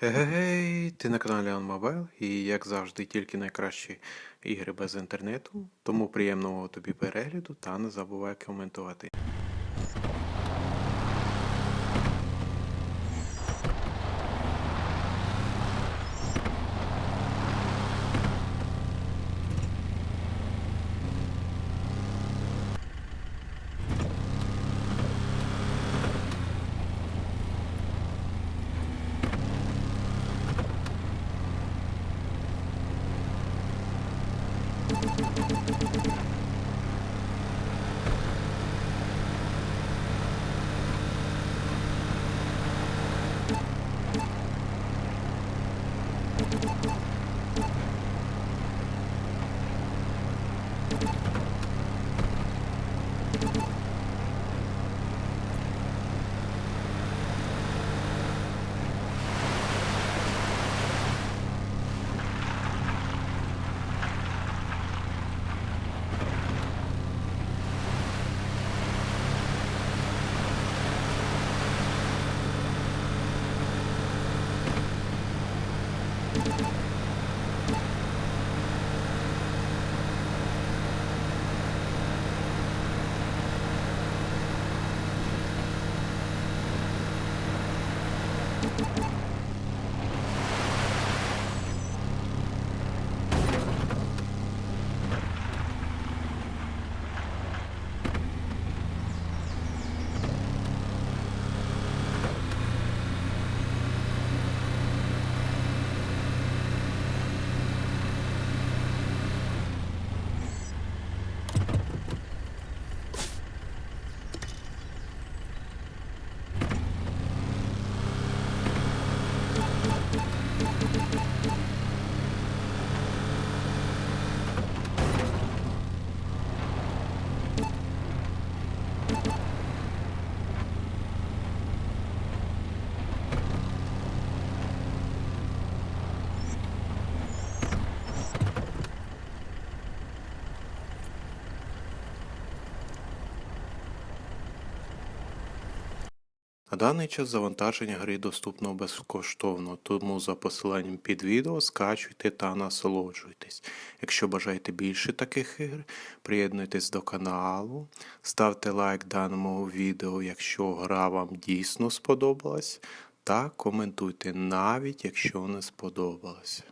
Гей, ти на каналі OnMobile і як завжди тільки найкращі ігри без інтернету. Тому приємного тобі перегляду та не забувай коментувати. На даний час завантаження гри доступно безкоштовно, тому за посиланням під відео скачуйте та насолоджуйтесь. Якщо бажаєте більше таких ігр, приєднуйтесь до каналу, ставте лайк даному відео, якщо гра вам дійсно сподобалась, та коментуйте навіть якщо не сподобалась.